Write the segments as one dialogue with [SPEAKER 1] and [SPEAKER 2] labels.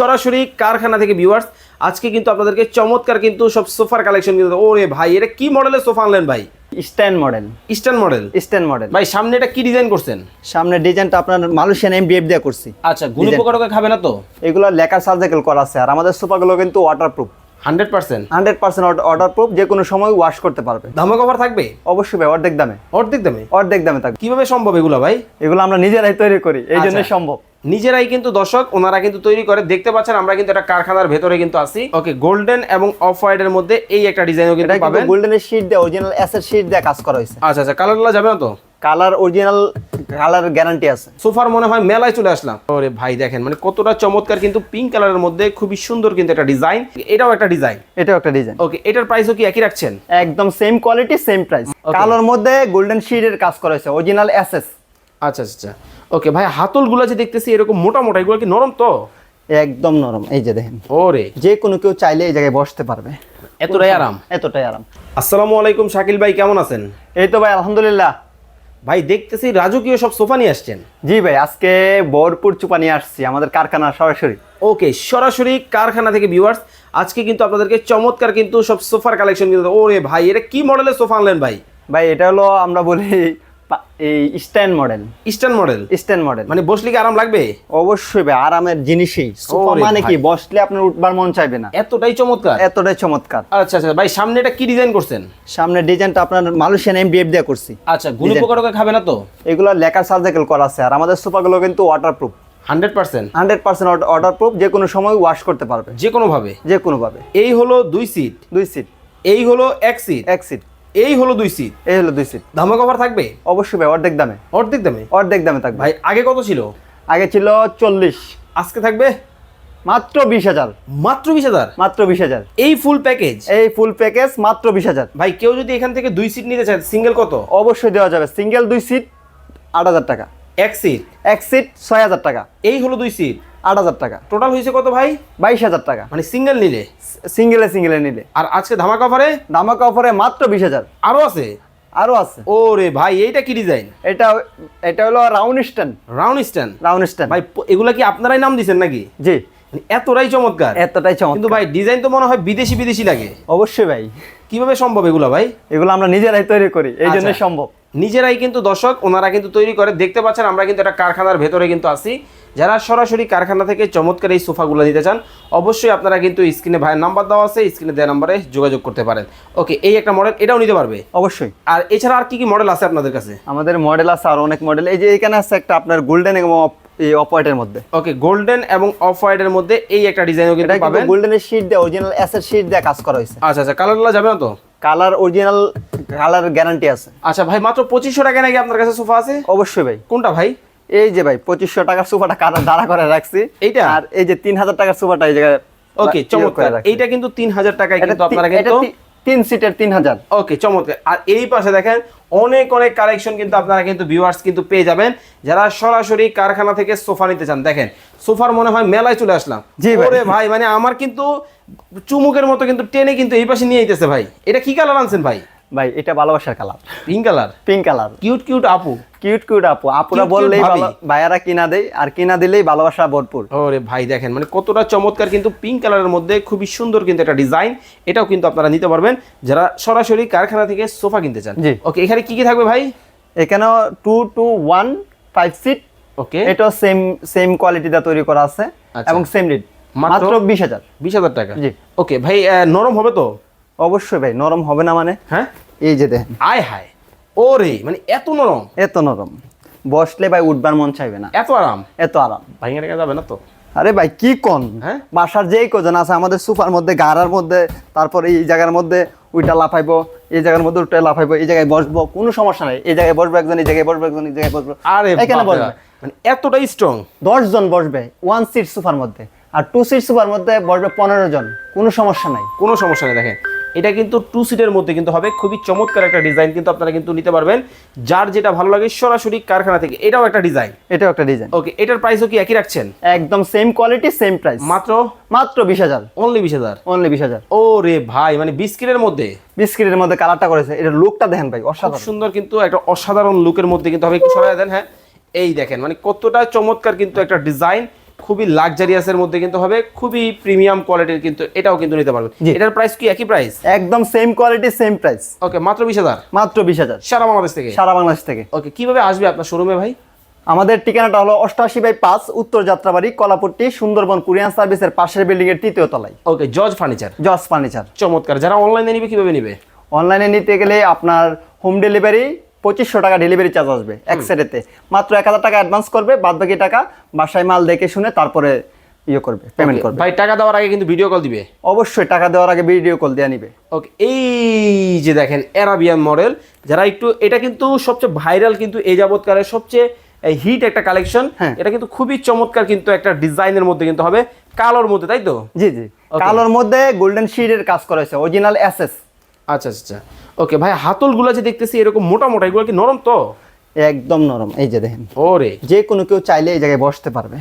[SPEAKER 1] সরাসরি কারখানা থেকে ভিউয়ার্স আজকে কিন্তু আপনাদেরকে চমৎকার কিন্তু সব সোফার কালেকশন কিন্তু ওরে ভাই এটা কি মডেলের সোফা আনলেন ভাই?
[SPEAKER 2] Stand model
[SPEAKER 1] eastern model
[SPEAKER 2] stand model
[SPEAKER 1] ভাই সামনে এটা কি ডিজাইন করছেন?
[SPEAKER 2] সামনে ডিজাইনটা আপনার মালয়েশিয়ান এমডিএফ দিয়ে করছি।
[SPEAKER 1] আচ্ছা গুলি পোকা টোকা খাবে না তো?
[SPEAKER 2] এগুলো লেকার সার্জিক্যাল করা আছে আর আমাদের সোফাগুলো কিন্তু waterproof
[SPEAKER 1] hundred percent
[SPEAKER 2] hundred percent waterproof যে কোনো সময় ওয়াশ করতে পারবে।
[SPEAKER 1] ধামা কভার থাকবে?
[SPEAKER 2] অবশ্যই ভাই অর্ধেক দামে।
[SPEAKER 1] অর্ধেক দামে?
[SPEAKER 2] অর্ধেক দামে থাকবে।
[SPEAKER 1] কীভাবে সম্ভব এগুলো ভাই?
[SPEAKER 2] এগুলো আমরা নিজেরাই তৈরি করি এই জন্য
[SPEAKER 1] আচ্ছা।
[SPEAKER 2] সম্ভব।
[SPEAKER 1] নিজেরাই কিন্তু দর্শক ওনারা কিন্তু তৈরি করে। দেখতে পাচ্ছেন আমরা কিন্তু একটা কারখানার ভেতরে কিন্তু আছি। ওকে গোল্ডেন এবং অফ হোয়াইট এর মধ্যে এই একটা ডিজাইনও কিন্তু পাবেন।
[SPEAKER 2] গোল্ডেনের শিট দিয়ে অরিজিনাল অ্যাসেট শিট দিয়ে কাজ করা হয়েছে।
[SPEAKER 1] আচ্ছা আচ্ছা কালারগুলো যাবে না তো?
[SPEAKER 2] কালার অরিজিনাল কালার গ্যারান্টি আছে।
[SPEAKER 1] সোফার মনে হয় মেলায় চলে আসলাম। ওরে ভাই দেখেন মানে কতটা চমৎকার কিন্তু পিঙ্ক কালারের মধ্যে খুবই সুন্দর কিন্তু একটা ডিজাইন এটাও একটা ডিজাইন
[SPEAKER 2] এটাও একটা ডিজাইন
[SPEAKER 1] ওকে এটার প্রাইসও কি একই রাখছেন?
[SPEAKER 2] একদম সেম কোয়ালিটি সেম প্রাইস কালোর মধ্যে গোল্ডেন শিটের কাজ করা হয়েছে অরিজিনাল অ্যাসেস
[SPEAKER 1] আচ্ছা আচ্ছা আচ্ছা। ওকে ভাই হাতলগুলো যে দেখতেছি এরকম মোটা মোটা এগুলো কি নরম তো?
[SPEAKER 2] একদম নরম এই যে দেখেন।
[SPEAKER 1] ওরে।
[SPEAKER 2] যে কোনো কেউ চাইলে এই জায়গায় বসতে পারবে।
[SPEAKER 1] এতটাই আরাম।
[SPEAKER 2] এতটাই আরাম।
[SPEAKER 1] আসসালামু আলাইকুম শাকিল ভাই কেমন আছেন?
[SPEAKER 2] এই তো ভাই আলহামদুলিল্লাহ।
[SPEAKER 1] ভাই দেখতেছি রাজকীয় সব সোফা নিয়ে আসছেন।
[SPEAKER 2] জি ভাই আজকে বরপুর চুপা নিয়ে আসছি আমাদের কারখানা সরাসরি।
[SPEAKER 1] ওকে সরাসরি কারখানা থেকে ভিউয়ার্স আজকে কিন্তু আপনাদেরকে চমৎকার কিন্তু সব সোফার কালেকশন কিন্তু ওরে ভাই এটা কি মডেলের সোফা আনলেন ভাই?
[SPEAKER 2] ভাই এটা হলো আমরা বলি এই stand model
[SPEAKER 1] eastern model
[SPEAKER 2] stand model
[SPEAKER 1] মানে বসলে কি আরাম লাগবে?
[SPEAKER 2] অবশ্যই ভাই আরামের জিনিসই। সোফা মানে কি বসলে আপনার উঠবার মন চাইবে না।
[SPEAKER 1] এতটাই চমৎকার?
[SPEAKER 2] এতটাই চমৎকার।
[SPEAKER 1] আচ্ছা আচ্ছা ভাই সামনে এটা কি ডিজাইন করছেন?
[SPEAKER 2] সামনে ডিজাইনটা আপনার মালয়েশিয়ান এমডিএফ দিয়ে করছি।
[SPEAKER 1] আচ্ছা গুলি
[SPEAKER 2] Design।
[SPEAKER 1] খাবে না তো?
[SPEAKER 2] এগুলো লেকার সার্জিক্যাল করা আছে আর আমাদের সোফাগুলো কিন্তু waterproof
[SPEAKER 1] hundred percent?
[SPEAKER 2] Hundred percent waterproof যে কোনো সময় ওয়াশ করতে পারবে।
[SPEAKER 1] যে কোনো ভাবে
[SPEAKER 2] যে কোনোভাবে।
[SPEAKER 1] এই হলো দুই সিট
[SPEAKER 2] দুই সিট
[SPEAKER 1] এই হলো এক সিট
[SPEAKER 2] এক সিট
[SPEAKER 1] এই হলো দুই সিট
[SPEAKER 2] এই হলো দুই সিট
[SPEAKER 1] ধামা কভার থাকবে?
[SPEAKER 2] অবশ্যই ভাই অর্ধেক দামে।
[SPEAKER 1] অর্ধেক দামে?
[SPEAKER 2] অর্ধেক দামে থাকবে।
[SPEAKER 1] ভাই আগে কত ছিল?
[SPEAKER 2] আগে ছিল চল্লিশ।
[SPEAKER 1] আজকে থাকবে?
[SPEAKER 2] মাত্র বিশ হাজার।
[SPEAKER 1] মাত্র বিশ হাজার?
[SPEAKER 2] মাত্র বিশ হাজার।
[SPEAKER 1] এই ফুল প্যাকেজ
[SPEAKER 2] এই ফুল প্যাকেজ মাত্র বিশ হাজার।
[SPEAKER 1] ভাই কেউ যদি এখান থেকে দুই সিট নিতে চায় সিঙ্গেল কত?
[SPEAKER 2] অবশ্যই দেওয়া যাবে। সিঙ্গেল দুই সিট আট হাজার টাকা।
[SPEAKER 1] এক সিট
[SPEAKER 2] এক সিট ছয় হাজার টাকা।
[SPEAKER 1] এই হলো দুই সিট
[SPEAKER 2] আট হাজার টাকা।
[SPEAKER 1] টোটাল হয়েছে কত ভাই?
[SPEAKER 2] বাইশ হাজার টাকা।
[SPEAKER 1] মানে সিঙ্গেল নিলে?
[SPEAKER 2] সিঙ্গেলে সিঙ্গেলে নিলে।
[SPEAKER 1] আর আজকে ধামা কভারে
[SPEAKER 2] ধামাকা অফারে মাত্র বিশ হাজার।
[SPEAKER 1] আরও আছে?
[SPEAKER 2] আরও আছে।
[SPEAKER 1] ওরে ভাই এইটা কি ডিজাইন
[SPEAKER 2] এটা এটা হলো round stand
[SPEAKER 1] round stand
[SPEAKER 2] round stand
[SPEAKER 1] ভাই এগুলা কি আপনারাই নাম দিছেন নাকি?
[SPEAKER 2] জি।
[SPEAKER 1] মানে এতটাই চমৎকার।
[SPEAKER 2] এতটাই
[SPEAKER 1] কিন্তু
[SPEAKER 2] চমৎকার
[SPEAKER 1] ভাই ডিজাইন তো মনে হয় বিদেশি বিদেশি লাগে।
[SPEAKER 2] অবশ্যই ভাই।
[SPEAKER 1] কীভাবে সম্ভব এগুলা ভাই?
[SPEAKER 2] এগুলো আমরা নিজেরাই তৈরি করি এই জন্য
[SPEAKER 1] আচ্ছা।
[SPEAKER 2] সম্ভব।
[SPEAKER 1] নিজেরাই কিন্তু দর্শক ওনারা কিন্তু তৈরি করে। দেখতে পাচ্ছেন আমরা কিন্তু একটা কারখানার ভেতরে কিন্তু আছি। যারা সরাসরি কারখানা থেকে চমৎকার এই সোফাগুলো নিতে চান অবশ্যই আপনারা কিন্তু স্ক্রিনে ভাইয়ের নাম্বার দেওয়া আছে স্ক্রিনে দেওয়া নাম্বারে যোগাযোগ করতে পারেন। ওকে এই একটা মডেল এটাও নিতে পারবে?
[SPEAKER 2] অবশ্যই।
[SPEAKER 1] আর এছাড়া আর কি কি মডেল আছে আপনাদের কাছে?
[SPEAKER 2] আমাদের মডেল আছে আর অনেক মডেল এই যে এখানে আছে একটা আপনার গোল্ডেন এবং অপ- অফ অপোয়াইটের মধ্যে।
[SPEAKER 1] ওকে গোল্ডেন এবং অফ হোয়াইটের মধ্যে এই একটা ডিজাইনও কিন্তু পাবেন।
[SPEAKER 2] গোল্ডেনের শিট দিয়ে অরিজিনাল অ্যাসেট শিট দিয়ে কাজ করা হয়েছে।
[SPEAKER 1] আচ্ছা আচ্ছা কালারগুলো যাবে না তো?
[SPEAKER 2] কালার অরিজিনাল কালার গ্যারান্টি আছে।
[SPEAKER 1] আচ্ছা ভাই মাত্র পঁচিশশো টাকা নাকি আপনার কাছে সোফা আছে?
[SPEAKER 2] অবশ্যই ভাই।
[SPEAKER 1] কোনটা ভাই?
[SPEAKER 2] এই যে ভাই পঁচিশশো টাকার সোফাটা কারা দাঁড়া করে রাখছি।
[SPEAKER 1] এইটা?
[SPEAKER 2] আর এই যে তিন হাজার টাকার সোফাটা এই জায়গায়
[SPEAKER 1] ওকে চমৎকার। এইটা কিন্তু তিন হাজার টাকায় কিন্তু আপনারা কিন্তু
[SPEAKER 2] তিন সিটের তিন হাজার।
[SPEAKER 1] ওকে চমৎকার। আর এই পাশে দেখেন অনেক অনেক কালেকশন কিন্তু আপনারা কিন্তু ভিউয়ার্স কিন্তু পেয়ে যাবেন। যারা সরাসরি কারখানা থেকে সোফা নিতে চান দেখেন সোফার মনে হয় মেলায় চলে আসলাম।
[SPEAKER 2] জি।
[SPEAKER 1] ওরে ভাই মানে আমার কিন্তু চুমুকের মতো কিন্তু টেনে কিন্তু এই পাশে নিয়ে আইতেছে ভাই। এটা কি কালার আনছেন ভাই?
[SPEAKER 2] ভাই এটা ভালোবাসার colour
[SPEAKER 1] pink colour
[SPEAKER 2] pink colour
[SPEAKER 1] cute cute আপু।
[SPEAKER 2] কিউট কিউট আপু। আপুরা বললেই ভাইয়ারা কিনা দেয় আর কিনা দিলেই ভালোবাসা ভরপুর।
[SPEAKER 1] ওরে ভাই দেখেন মানে কতটা চমৎকার কিন্তু পিঙ্ক কালারের মধ্যে খুবই সুন্দর কিন্তু একটা ডিজাইন এটাও কিন্তু আপনারা নিতে পারবেন। যারা সরাসরি কারখানা থেকে সোফা কিনতে চান।
[SPEAKER 2] জি।
[SPEAKER 1] ওকে এখানে কি কি থাকবে ভাই?
[SPEAKER 2] এখানেও two two one five seat
[SPEAKER 1] okay
[SPEAKER 2] এটাও সেম সেম কোয়ালিটিতে তৈরি করা আছে।
[SPEAKER 1] আচ্ছা।
[SPEAKER 2] এবং সেম রেট
[SPEAKER 1] মাত্র?
[SPEAKER 2] বিশ হাজার।
[SPEAKER 1] বিশ হাজার টাকা?
[SPEAKER 2] জি।
[SPEAKER 1] ওকে ভাই নরম হবে তো?
[SPEAKER 2] অবশ্যই ভাই নরম হবে না মানে?
[SPEAKER 1] হ্যাঁ?
[SPEAKER 2] এই যে দেখেন।
[SPEAKER 1] আয় হায় ওরে মানে এত নরম?
[SPEAKER 2] এত নরম। বসলে ভাই উঠবার মন চাইবে না।
[SPEAKER 1] এত আরাম?
[SPEAKER 2] এত আরাম।
[SPEAKER 1] ভাঙে রেখে যাবে না তো?
[SPEAKER 2] আরে ভাই কি কোন?
[SPEAKER 1] হ্যাঁ?
[SPEAKER 2] বাসার যেই কজন আছে আমাদের সোফার মধ্যে গাড়ার মধ্যে তারপর এই জায়গার মধ্যে ওইটা লাফাইবো এই জায়গার মধ্যে ওইটা লাফাইবো এই জায়গায় বসবো কোনো সমস্যা নাই। এই জায়গায় বসবো একজন এই জায়গায় বসবো একজন এই জায়গায় বসবো।
[SPEAKER 1] আরে
[SPEAKER 2] এখানে বসবে।
[SPEAKER 1] মানে এতটাই স্ট্রং
[SPEAKER 2] দশ জন বসবে ওয়ান সিট সোফার মধ্যে। আর টু সিট সুপার মধ্যে বসবে পনেরো জন কোনো সমস্যা নাই।
[SPEAKER 1] কোনো সমস্যা নেই দেখেন। এটা কিন্তু টু সিটের মধ্যে কিন্তু হবে খুবই চমৎকার একটা ডিজাইন কিন্তু আপনারা কিন্তু নিতে পারবেন। যার যেটা ভালো লাগে সরাসরি কারখানা থেকে এটাও একটা ডিজাইন
[SPEAKER 2] এটাও একটা ডিজাইন
[SPEAKER 1] ওকে এটার প্রাইসও কি একই রাখছেন?
[SPEAKER 2] একদম সেম কোয়ালিটি সেম প্রাইস
[SPEAKER 1] মাত্র?
[SPEAKER 2] মাত্র বিশ হাজার।
[SPEAKER 1] অনলি বিশ হাজার?
[SPEAKER 2] অনলি বিশ হাজার।
[SPEAKER 1] ও রে ভাই মানে বিস্কিটের মধ্যে?
[SPEAKER 2] বিস্কিটের মধ্যে কালারটা করেছে এটা লুকটা দেখেন ভাই অসাধারণ।
[SPEAKER 1] সুন্দর কিন্তু একটা অসাধারণ লুকের মধ্যে কিন্তু হবে একটু সরাই দেন হ্যাঁ। এই দেখেন মানে কতটা চমৎকার কিন্তু একটা ডিজাইন খুবই লাক্সারিয়াসের মধ্যে কিন্তু হবে খুবই প্রিমিয়াম কোয়ালিটির কিন্তু এটাও কিন্তু নিতে পারবেন। এটার প্রাইস কি? একই প্রাইস
[SPEAKER 2] একদম same quality same price
[SPEAKER 1] okay মাত্র বিশ হাজার?
[SPEAKER 2] মাত্র বিশ হাজার।
[SPEAKER 1] সারা বাংলাদেশ থেকে?
[SPEAKER 2] সারা বাংলাদেশ থেকে।
[SPEAKER 1] ওকে কীভাবে আসবে আপনার শোরুমে ভাই?
[SPEAKER 2] আমাদের ঠিকানাটা হলো অষ্টআশি বাই পাঁচ উত্তর যাত্রাবাড়ি কলাপট্টি সুন্দরবন কুরিয়ান সার্ভিসের পাশের বিল্ডিং এর তৃতীয় তলায়।
[SPEAKER 1] ওকে জজ ফার্নিচার
[SPEAKER 2] জজ ফার্নিচার
[SPEAKER 1] চমৎকার যারা অনলাইনে নিবে কীভাবে নিবে?
[SPEAKER 2] অনলাইনে নিতে গেলে আপনার হোম ডেলিভারি পঁচিশশো টাকা ডেলিভারি চার্জ আসবে এক সেটেতে মাত্র এক হাজার টাকা অ্যাডভান্স করবে বাদ বাকি টাকা বাসায় মাল দেখে শুনে তারপরে ইয়ে করবে পেমেন্ট করবে।
[SPEAKER 1] ভাই টাকা দেওয়ার আগে কিন্তু ভিডিও কল দিবে?
[SPEAKER 2] অবশ্যই টাকা দেওয়ার আগে ভিডিও কল দেওয়া নিবে।
[SPEAKER 1] ওকে এই যে দেখেন অ্যারাবিয়ান মডেল যারা একটু এটা কিন্তু সবচেয়ে ভাইরাল কিন্তু এই যাবৎকালের সবচেয়ে হিট একটা কালেকশন
[SPEAKER 2] হ্যাঁ।
[SPEAKER 1] এটা কিন্তু খুবই চমৎকার কিন্তু একটা ডিজাইনের মধ্যে কিন্তু হবে কালোর মধ্যে তাই তো?
[SPEAKER 2] জি জি। কালোর মধ্যে গোল্ডেন শিডের কাজ করা হয়েছে অরিজিনাল এসএস
[SPEAKER 1] আচ্ছা আচ্ছা আচ্ছা। ওকে ভাই হাতলগুলো যে দেখতেছি এরকম মোটা মোটা এগুলো কি নরম তো?
[SPEAKER 2] একদম নরম এই যে দেখেন।
[SPEAKER 1] ওরে।
[SPEAKER 2] যে কোনো কেউ চাইলে এই জায়গায় বসতে পারবে।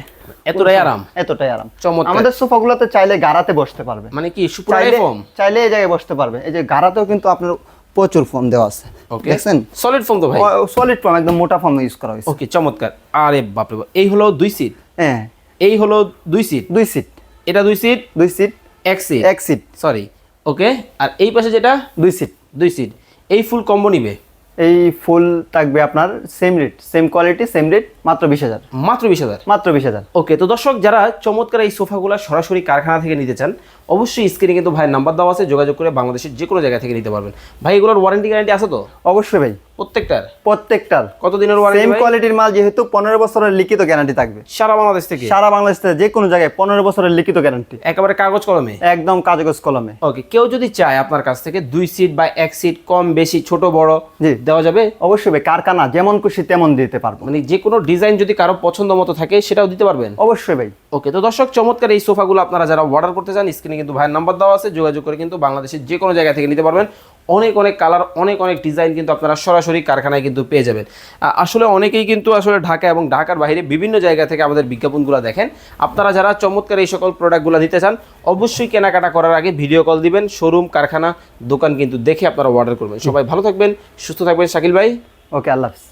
[SPEAKER 1] এতটাই আরাম।
[SPEAKER 2] এতটাই আরাম।
[SPEAKER 1] চমৎকার।
[SPEAKER 2] আমাদের সোফাগুলোতে চাইলে গাড়াতে বসতে পারবে।
[SPEAKER 1] মানে কি
[SPEAKER 2] চাইলে
[SPEAKER 1] ফোম
[SPEAKER 2] চাইলে এই জায়গায় বসতে পারবে। এই যে গাড়াতেও কিন্তু আপনার প্রচুর ফোম দেওয়া আছে।
[SPEAKER 1] ওকে
[SPEAKER 2] দেখছেন?
[SPEAKER 1] সলিড ফোম তো ভাই।
[SPEAKER 2] সলিড ফোম একদম মোটা ফোম ইউজ করা হয়েছে।
[SPEAKER 1] ওকে চমৎকার। আরে বাপরে বাপ এই হলো দুই সিট
[SPEAKER 2] হ্যাঁ।
[SPEAKER 1] এই হলো দুই সিট
[SPEAKER 2] দুই সিট
[SPEAKER 1] এটা দুই সিট
[SPEAKER 2] দুই সিট
[SPEAKER 1] এক সিট
[SPEAKER 2] এক সিট
[SPEAKER 1] সরি ওকে আর এই পাশে যেটা?
[SPEAKER 2] দুই সিট
[SPEAKER 1] দুই সিট এই ফুল কম্বো নিবে?
[SPEAKER 2] এই ফুল থাকবে আপনার same rate same quality same rate মাত্র বিশ হাজার।
[SPEAKER 1] মাত্র বিশ হাজার?
[SPEAKER 2] মাত্র বিশ হাজার।
[SPEAKER 1] ওকে তো দর্শক যারা চমৎকার এই সোফাগুলো সরাসরি কারখানা থেকে নিতে চান অবশ্যই স্ক্রিনে কিন্তু ভাইয়ের নাম্বার দেওয়া আছে যোগাযোগ করে বাংলাদেশের যে কোনো জায়গা থেকে নিতে পারবেন। ভাই এগুলোর ওয়ারেন্টি গ্যারান্টি আছে তো?
[SPEAKER 2] অবশ্যই ভাই।
[SPEAKER 1] প্রত্যেকটার?
[SPEAKER 2] প্রত্যেকটার।
[SPEAKER 1] কত দিনের
[SPEAKER 2] সেম কোয়ালিটির মাল যেহেতু পনেরো বছরের লিখিত গ্যারান্টি থাকবে।
[SPEAKER 1] সারা বাংলাদেশ থেকে?
[SPEAKER 2] সারা বাংলাদেশে যে কোনো জায়গায় পনেরো বছরের লিখিত গ্যারান্টি
[SPEAKER 1] একেবারে কাগজ কলমে?
[SPEAKER 2] একদম কাগজ কলমে।
[SPEAKER 1] ওকে কেউ যদি চায় আপনার কাছ থেকে দুই সিট বা এক সিট কম বেশি ছোট বড়
[SPEAKER 2] জি।
[SPEAKER 1] দেওয়া যাবে?
[SPEAKER 2] অবশ্যই কারখানা যেমন খুশি তেমন দিতে পারব।
[SPEAKER 1] মানে যে কোনো ডিজাইন যদি কারও পছন্দ মতো থাকে সেটাও দিতে পারবেন?
[SPEAKER 2] অবশ্যই ভাই।
[SPEAKER 1] ওকে তো দর্শক চমৎকার এই সোফাগুলো আপনারা যারা অর্ডার করতে চান স্ক্রিনে কিন্তু ভাইয়ের নাম্বার দেওয়া আছে যোগাযোগ করে কিন্তু বাংলাদেশের যে কোনো জায়গা থেকে নিতে পারবেন। অনেক অনেক কালার অনেক অনেক ডিজাইন কিন্তু আপনারা সরাসরি কারখানায় কিন্তু পেয়ে যাবেন। আসলে অনেকেই কিন্তু আসলে ঢাকা এবং ঢাকার বাইরে বিভিন্ন জায়গা থেকে আমাদের বিজ্ঞাপনগুলো দেখেন। আপনারা যারা চমৎকার এই সকল প্রোডাক্টগুলো নিতে চান, অবশ্যই কেনাকাটা করার আগে ভিডিও কল দিবেন শোরুম কারখানা, দোকান কিন্তু দেখে আপনারা অর্ডার করবেন। সবাই ভালো থাকবেন, সুস্থ থাকবেন, শাকিল ভাই।
[SPEAKER 2] ওকে আল্লাহ হাফিজ।